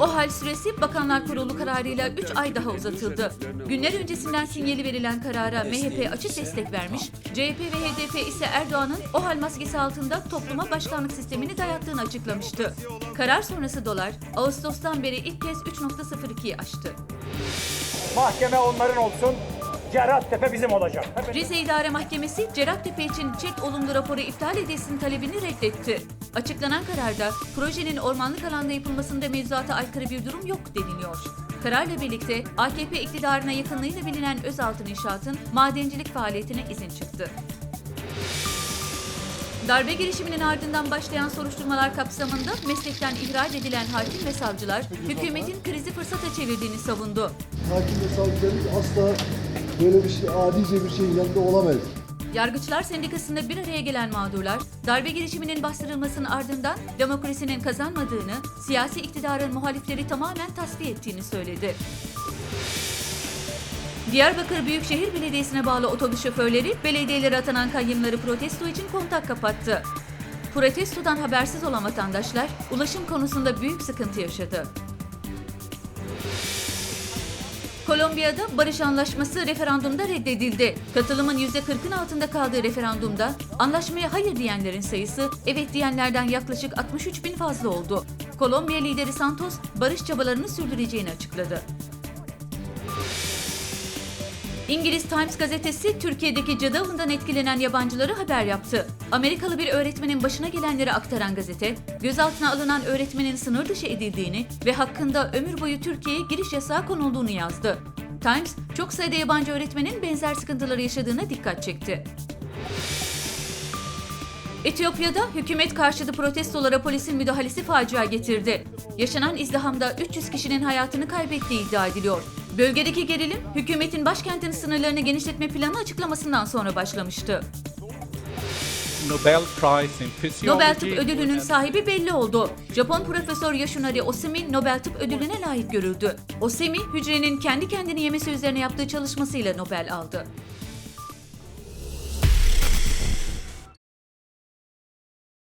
O hal süresi Bakanlar Kurulu kararıyla 3 ay daha uzatıldı. Günler öncesinden sinyali verilen karara MHP açık destek vermiş, CHP ve HDP ise Erdoğan'ın o hal maskesi altında topluma başkanlık sistemini dayattığını açıklamıştı. Karar sonrası dolar Ağustos'tan beri ilk kez 3.02'yi aştı. Mahkeme onların olsun. Cerrahtepe bizim olacak. Rize İdare Mahkemesi Cerrahtepe için çift olumlu raporu iptal edilsin talebini reddetti. Açıklanan kararda projenin ormanlık alanda yapılmasında mevzuata aykırı bir durum yok deniliyor. Kararla birlikte AKP iktidarına yakınlığıyla bilinen Özaltın İnşaat'ın madencilik faaliyetine izin çıktı. Darbe girişiminin ardından başlayan soruşturmalar kapsamında meslekten ihraç edilen hakim ve savcılar hükümetin krizi fırsata çevirdiğini savundu. hakim ve savcılarımız asla böyle bir şey, adice bir şeyin yanında olamayız. Yargıçlar Sendikası'nda bir araya gelen mağdurlar, darbe girişiminin bastırılmasının ardından demokrasinin kazanmadığını, siyasi iktidarın muhalifleri tamamen tasfiye ettiğini söyledi. Diyarbakır Büyükşehir Belediyesi'ne bağlı otobüs şoförleri belediyelere atanan kayyımları protesto için kontak kapattı. Protestodan habersiz olan vatandaşlar ulaşım konusunda büyük sıkıntı yaşadı. Kolombiya'da barış anlaşması referandumda reddedildi. Katılımın %40'ın altında kaldığı referandumda anlaşmaya hayır diyenlerin sayısı evet diyenlerden yaklaşık 63 bin fazla oldu. Kolombiya lideri Santos barış çabalarını sürdüreceğini açıkladı. İngiliz Times gazetesi Türkiye'deki cadı avından etkilenen yabancıları haber yaptı. Amerikalı bir öğretmenin başına gelenleri aktaran gazete, gözaltına alınan öğretmenin sınır dışı edildiğini ve hakkında ömür boyu Türkiye'ye giriş yasağı konulduğunu yazdı. Times, çok sayıda yabancı öğretmenin benzer sıkıntıları yaşadığına dikkat çekti. Etiyopya'da hükümet karşıtı protestolara polisin müdahalesi facia getirdi. Yaşanan izdihamda 300 kişinin hayatını kaybettiği iddia ediliyor. Bölgedeki gerilim hükümetin başkentin sınırlarını genişletme planı açıklamasından sonra başlamıştı. Nobel Prize in Physiology. Nobel Tıp Ödülü'nün sahibi belli oldu. Japon profesör Yasunari Osumi Nobel Tıp Ödülü'ne layık görüldü. Osumi, hücrenin kendi kendini yemesi üzerine yaptığı çalışmasıyla Nobel aldı.